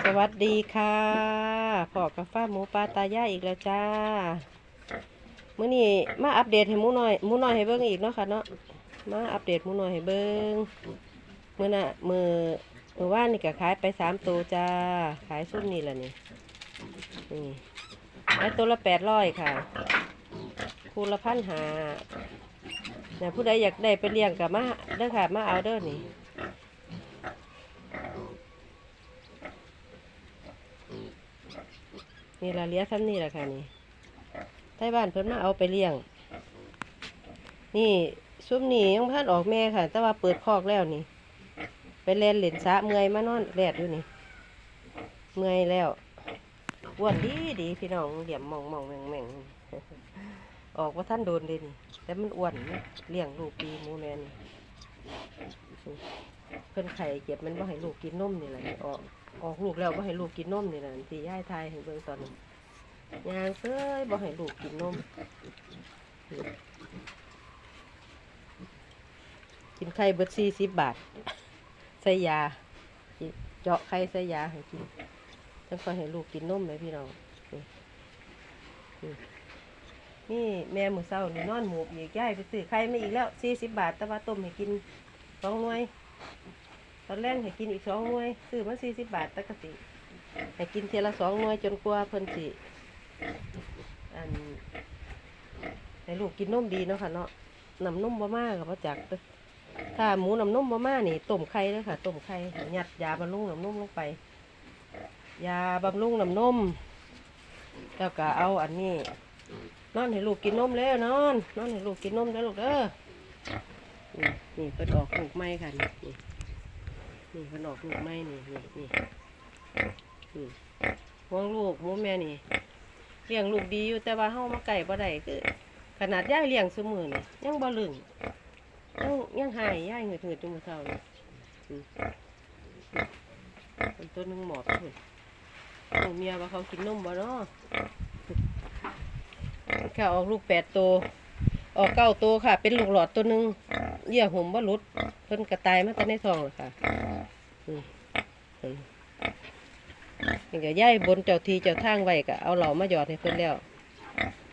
สวัสดีค่ะพอกับฟ้าหมูปลาตายายอีกแล้วจ้ามื้อนี้มาอัปเดตให้หมูหน่อยหมูหน่อยให้เบิ่งอีกเนาะค่ะเนาะมาอัปเดตหมูหน่อยให้เบิ่งมื้อน่ะมือมือว่านนี่ก็ขายไปสามตัวจ้า ขายซุ่มนี่แหละนี่นี่ขายตัวละแปดร้อยค่ะ คูละพันหาเนี่ยผู้ใดอยากได้ไปเลี้ยงกับมาเด้อค่ะมาเอาเด้อนี่ นี่ละเลี้ยซ้ำนี่แหละค่ะนี่ไทยบ้านเพิ่นมาเอาไปเลี้ยง นี่ซุ้มนี่ยังพันออกแม่ค่ะ แต่ว่าเปิดคอกแล้วนี่ ไปเล่นเหรียญสะเมื่อยมานอนแดดอยู่นี่ เมื่อยแล้วอ้วนดีดีพี่น้องเหลี่ยมมองมองแมงแมงออกว่าท่านโดนเลยนี่แต่มันอ้วนนะเลี้ยงลูกปีหมูแม่นี่เพิ่นไข่เก็บมันบ่ให้ลูกกินนมนี่แหละออก ออกลูกแล้วบ่ให้ลูกกินนมนี่นะที่ย่ายทายให้เบิ่งตอนนี้ยางเซ้ยบ่ให้ลูกกินนม กินไข่เบิดสี่สิบบาท ใส่ยาเจาะไข่ใส่ยาให้กินจังค่อยให้ลูกกินนมเลยพี่น้องนี่แม่มือเศร้านี่นอนหมูอีกย่ายไปซื้อไข่มาอีกแล้วสี่สิบบาท แต่ว่าต้มให้กินสองหน่วย อนแรกให้กินอีกสองหน่วยซื้อมาสี่สิบบาทปกติให้กินเทียละสองหน่วยจนกว่าเพิ่นสิอันให้ลูกกินนมดีเนาะค่ะเนาะน้ำนมบ่มากกับพ่จักถ้าหมูน้ำนมบ่มานี่ต้มไข่เด้อค่ะต้มไข่หยัดยาบำรุงน้ำนมลงไป ยาบำรุงน้ำนมแล้วก็เอาอันนี้นอนให้ลูกกินนมแล้วนอนนอนให้ลูกกินนมแล้วลูกเด้อนี่เพิ่นออกลูกใหม่ค่ะนี่ นี่มันออกลูกไม้นี่นี่นี่นี่ห่วงลูกมูแม่นี่เลี้ยงลูกดีอยู่แต่ว่าเฮามาไก่บ่ได้คือ ขนาดย่ายเลี้ยงซุมือนี่ยังบ่ลึงยังยังหายย่ายเหงือดเหงือดจมือเท่านี่อืมเป็นตัวหนึงหมอบเลยหมูเมียว่าเขากินนมบ่เนาะค่ะออกลูกแปดตัวออกเก้าตัวค่ะ เป็นลูกหลอดตัวหนึ่งเยี่ยหุ่มบ่หลุดเพิ่นกระตายมาแต่ในท้องเลยค่ะ อืมอืมนี่ก็ย้ายบนเจ้าทีเจ้าทางไว้ก็เอาเหล่ามาหยอดให้เพิ่นแล้ว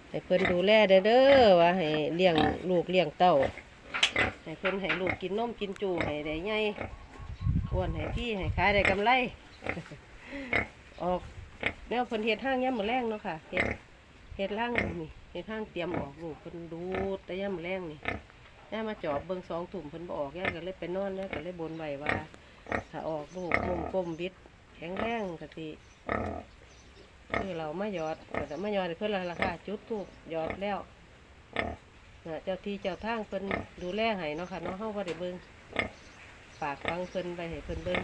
ให้เพิ่นดูแลเด้อเด้อว่าให้เลี้ยงลูกเลี้ยงเต้าให้เพิ่นให้ลูกกินนมกินจูให้ได้ใหญ่อ้วนให้พี่ให้ขายได้กำไร ออกแนวเพิ่นเฮ็ดห้างย่ำมือแรงเนาะค่ะเฮ็ดเฮ็ดห้างนี่เฮ็ดห้างเตรียมออกลูกเพิ่นดูแต่ย่ำมือแรงนี่ย่ามาจอบเบิ่งสองถุ่มเพิ่นบ่ออกย่าก็เลยไปนอนย่าก็เลยบนไว้ว่า ถ้าออกลูกมุมกลมบิด แข็งแรงกะทิคือเรามาหยอดก็จะมาหยอดให้เพิ่นและราคาจุดถูกหยอดแล้วน่ะเจ้าที่เจ้าทางเพิ่นดูแลให้เนาะค่ะเนาะเฮาบ่ได้เบิ่งฝากฟังเพิ่นไปให้เพิ่นเบิ่ง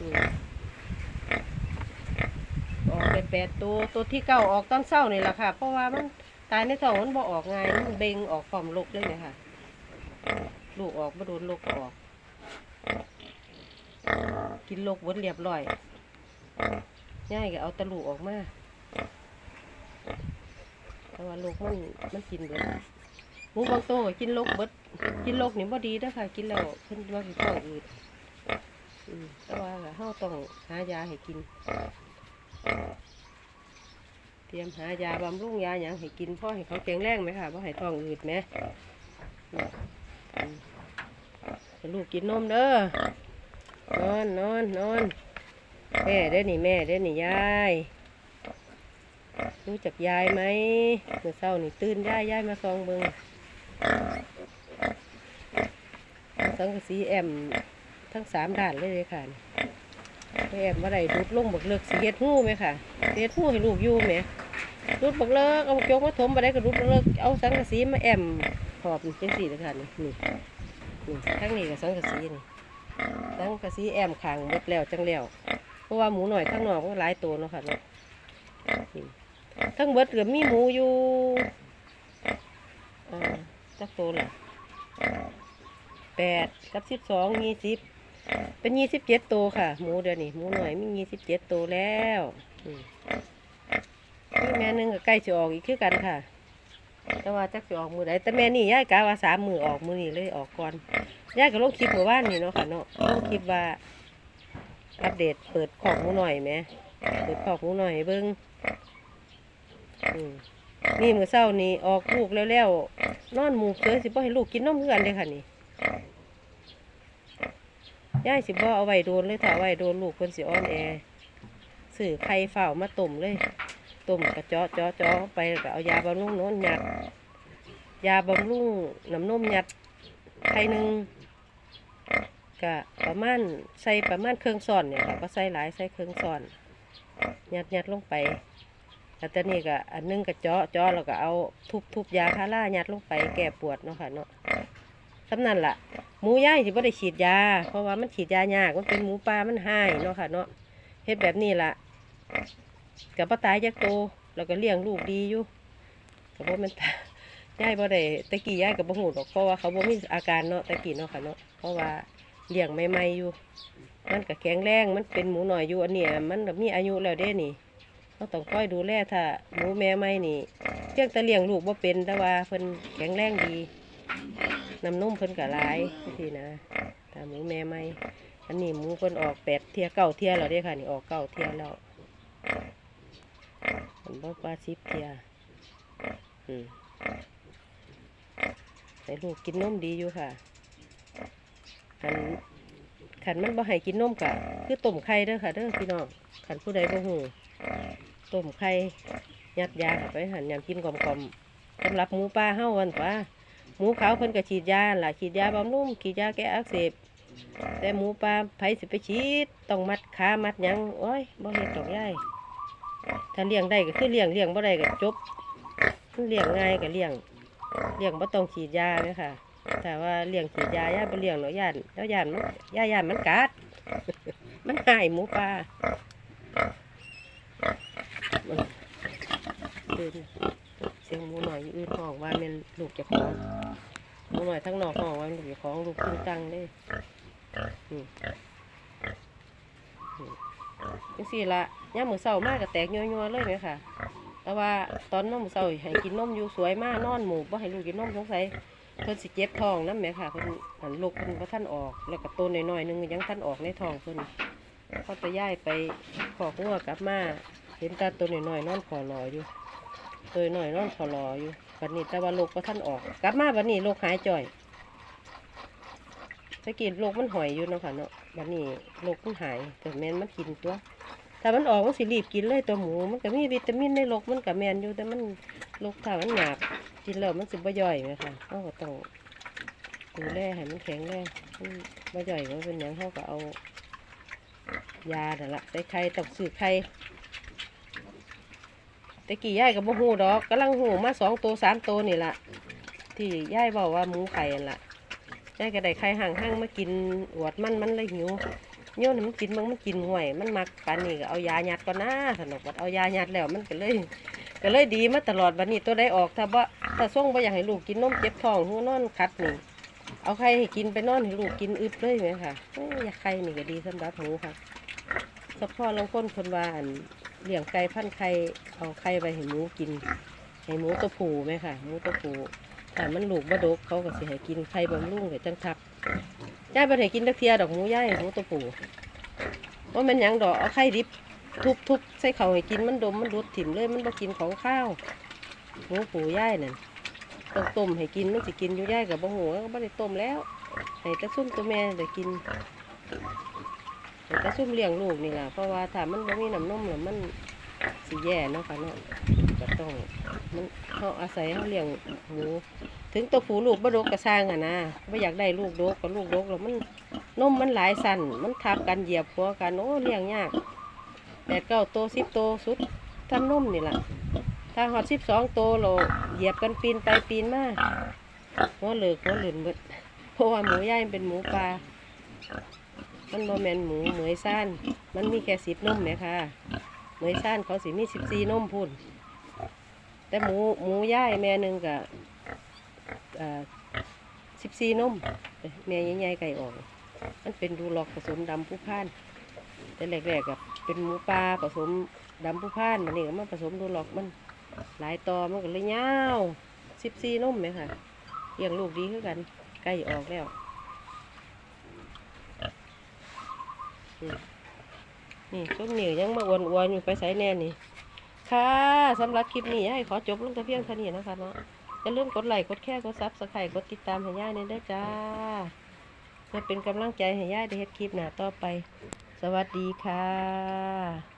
อืมออกไปแปดตัวตัวที่เก้าออกตอนเช้านี่แหละค่ะ เพราะว่ามันตายในท้องมันบ่ออกง่ายมันเบ่งออกพร้อมลูกเลยเนี่ยค่ะ ลูกออกบ่โดนลูกก็ออก กินโลกเบดเรียบร้อยง่ายก็เอาตะลูออกมาแต่ว่าลูกมันมันกินเบิดหมูบางตัวกินโลกเบิดกินโลกนี่บ่ดีเด้อค่ะ กินแล้วเพิ่นว่าสิท้องอืดแต่ว่าก็เฮาต้องหายาให้กิน เตรียมหายาบำรุงยาอย่างให้กินพ่อให้เขาแข็งแรงไหมค่ะพ่ให้ท้องอืดไหม ให้ลูกกินนมเด้อนอนนอนนอนแม่ได้อนี่แม่ได้อนี่ยายรู้จักยายไหมเมื่อเช้านี่ตื่นยายยายมาซองเบิงสังกะสีแอมทั้งสามด้านเลยเลยค่ะนี่ไปแอมว่าไรดุดลงบักเลิกสีเฮ็ดหู้ไหมค่ะสิเฮ็ดหู้ให้ลูกอยู่ไหมรุดบักเลิกเอาจกมาถมไปได้ก็รุดบักเลิกเอาสังกะสีมาแอมขอบนี่จังสี่เลยค่ะนี่ นี่นี่ทั้งนี้กับสังกะสีนี่สังกะสีแอมขางหมดแล้วจังแล้วเพราะว่าหมูหน่อยทั้งนอกก็หลายตัวเนาะค่ะเนาะนี่ทั้งเบิดเหลือมีหมูอยู่อ่าจักตัวละแปดกับสิบสองยี่สิบเป็นยี่สิบเจ็ดตัวค่ะ หมูเดี๋ยวนี้หมูหน่อยมียี่สิบเจ็ดตัวแล้วอืมนี่แม่หนึงก็ใกล้จะออกอีกคือกันค่ะ แต่ว่าจักจะออกมือใดแต่แม่นี่ยายกะว่าสามมือออกมือนี่เลยออกก่อนยายก็ลงคลิปเมื่อวานนี่เนาะค่ะเนาะลงคลิปว่าอัปเดตเปิดของหมูหน่อยไหมเปิดของหมูหน่อยเบิ้งนี่มือเศร้านี่ออกลูกแล้วแล้วๆนอนหมูเสือสิบ่ให้ลูกกินนมเพื่อนเลยค่ะนี่ย่ายสิบ่เอาไว้โดนเลยถ้าไว้โดนลูกเพิ่นสิอ่อนแอสื่อไข่เฝ้ามาต้มเลย ต้มกระเจาะเจาะเจาะไปก็เอายาบำรุงโน้นหยัด ยาบำรุงน้ำนมหยัดไข่หนึ่งก็ประมาณใส่ประมาณเครื่องซ้อนเนี่ยค่ะก็ใส่หลายใส่เครื่องซ้อนหยัดหยัดลงไปแล้วตอนนี้ก็อันหนึงก็เจาะเจาะแล้วก็เอาทุบทุบยาพาราหยัดลงไปแก้ปวดเนาะค่ะเนาะสำนั่นล่ะหมูย่ายสิบ่ได้ฉีดยา เพราะว่ามันฉีดยายากมันเป็นหมูป่ามันหายเนาะค่ะเนาะเฮ็ดแบบนี้ล่ะ กับป้าตายจักโตแล้วก็เลี้ยงลูกดีอยู่ก็บ่แมันย่ายบ่ได้ตะกี้ย่ายก็บ่ฮู้ดอกเพราะว่าเขาบ่มีอาการเนาะตะกี้เนาะค่ะเนาะเพราะว่าเลี้ยงใหม่ๆอยู่ มันก็แข็งแรงมันเป็นหมูหน่อยอยู่อันเนี้ยมันก็มีอายุแล้วเด้นี่เราต้องคอยดูแลถ้าหมูแม่ใหม่นี่เพียงแต่เลี้ยงลูกบ่เป็นแต่ว่าเพิ่นแข็งแรงดีน้ำนุ่มเพิ่นก็หลายทีนะถ้าหมูแม่ใหม่อันนี้หมูเพิ่นออกแปดเทียเก้าเทียแล้วเด้ค่ะนี่ออกเก้าเทียแล้ว บอกว่าสิบเทียอืมให้ลูกกินนมดีอยู่ค่ะขันขันมันบ่ให้กินนมกะคือต้มไข่เด้อค่ะเด้อพี่น้องขันผู้ใดบ่ฮู้ต้มไข่ยัดยาเข้าไปหันยามกินกลมๆสำหรับหมูป่าเฮ้าวันว่าหมูขาวเพิ่นก็ฉีดยาล่ะฉีดยาบำรุงฉีดยาแก้อักเสบแต่หมูป่าไผสิไปฉีดต้องมัดขามัดยังโอ้ยบ่เฮ็ดดอกยาย ถ้าเลี้ยงได้ก็คือเลี้ยงเลี้ยงบ่ได้ก็จบเลี้ยงง่ายก็เลี้ยงเลี้ยงบ่ต้องฉีดยาเลยค่ะแต่ว่าเลี้ยงฉีดยาย่าไปเลี้ยงเนาะย่านแล้วย่านมันย่าย่านมันกัดมันหายหมูปลาเดินเสียงหมูหน่อยอื่นห้องว่าเป็นลูกจ้าของหมูหน่อยทั้งนอกห้องว่าเป็นลูกจ้าของลูกขึ้นตังเลยอืม จังสี่ละย่ามมือเศร้ามากก็แตกยัวๆเลยไหมค่ะ แต่ว่าตอนน้องมือเศร้าให้กินนมอยู่สวยมากนอนหมูบ่ให้ลูกกินนมสงสัยเพิ่นสิเจ็บท้องนั่นแหมค่ะเพิ่นหันลูกเพิ่นบ่ท่านออก แล้วก็ตัวน้อยๆหนึงยังท่านออกในท้องเพิ่นพอไปย้ายไปขอกงัวกลับมาเห็นตาตัวน้อยๆนอนขอรออยู่ตัวน้อยนอนขอรออยู่บัดนี้แต่ว่าลูกบ่ท่านออก กลับมาบัดนี้ลูกหายจ่อยตะกี้ลูกมันหอยอยู่เนาะค่ะเนาะ บัดนี้ลูกมันหายแต่แมนมันกินตัว ถ้ามันออกมันสิรีบกินเลยตัวหมู มันก็มีวิตามินในลกมันก็แมนอยู่แต่มันลกถ้ามันหยาบกินแล้วมันสิบ่ย่อยไหมคะเขาก็ต้องดูแลให้มันแข็งแรงมันบ่ย่อยมันเป็นอย่างเขาก็เอา ยาแต่ละใส่ไข่ตองซื้อไข่แตะกี้ย่ายก็บ่ฮู้ดอกกำลังฮู้มาสองตัวสามตัวนี่ละที่ย่ายบอกว่าหมูไข่นั่นล่ะ ยายก็ได้ไข่ห่างห่างมากินอวดมันมันเลยหิวโยนมันกินมันมันกินห่วย มันมักปานนี้ก็เอายายัดก่อนนะสนุกว่าเอายายัดแล้วมันก็เลย ก็เลยดีมาตลอดวันนี้ตัวได้ออกถ้าบ่ถ้าส่งบ่อยากให้ลูกกินนมเจ็บท้องหัวนอนคัดนี่ เอาไข่ให้กินไปนอนให้ลูกกินอึบเลยไหมค่ะอยากไข่นี่ก็ดีสำหรับหมูค่ะสะพอลงก้นคนวาอันเลี้ยงไก่พันไข่เอาไข่ไปให้หมูกินให้หมูตัวผูไหมค่ะหมูตัวผู ถ้ามันลูกบ่ดกเขาก็สิให้กินไข่บำรุงให้จังทักย่ายบ่ให้กินตะเทียดอกหมูย่ายหมูตัวผูว่ามันหยังดอกเอาไข่ดิบทุบทุบใส่เขาวให้กินมันดมมันรุดถิ่มเลยมันบ่กินของข้าวหมูปูย่ายนั่นต้องต้มให้กินมันสิกินอยู่ย่ายกับบ่หัวก็บ่ได้ต้มแล้วให้แตะซุ่มตัวแม่ได้กินให้แตะซุ่มเลี้ยงลูกนี่ล่ะเพราะว่าถ้ามันบ่มีน้ำนมแล้วมัน สิแย่เนาะค่ะเนาะก็ต้องมันเฮาอาศัยเฮาเลี้ยงหมูถึงตัวผูลูกบ่ดกก็สร้างอะนะบ่อยากได้ลูกดกก็ลูกดกแล้วมันนมมันหลายสั่นมันทับกันเหยียบหัวกันโอ้เลี้ยงยากแปดเก้าโตสิบโตสุดทำนุ่มนี่แหละถ้าหอดสิบสองโตเราเหยียบกันปีนไปปีนมาหัวเหลือกหัวหลืนเบิดเพราะว่าหมูย่ายเป็นหมูปลามันโมแมนหมูเหมยซ่านมันมีแค่สิบนมไหมค่ะ เหมยซ่านเขาสิมีสิบสี่นมพุ่น แต่หมูหมูย่ายแม่หนึ่งกับสิบสี่นมแม่ใหญ่ๆไก่อ่อนมันเป็นดูหลอกผสมดำผู้พ่าน แต่แรกๆกับเป็นหมูปลาผสมดำผู้พ่านมันนี่ก็มาผสมดูหลอกมันหลายตอมันก็เลยยาวสิบสี่นมไหมค่ะเลี้ยงลูกดีขึ้นกันใกล้ออกแล้วอืม นี่ช่วงนี้ยังมาอวนอวนๆอยู่ไปใส่แน่นี่ ค่ะสำหรับคลิปนี้ยายขอจบลงแต่เพียงเท่านี้นะคะเนาะอย่าลืมกดไลค์กดแชร์กดซับสไครต์กดติดตามให้ยายเนี่ยด้วยจ้าเพื่อเป็นกำลังใจให้ยายได้เฮ็ดคลิปหน้าต่อไป สวัสดีค่ะ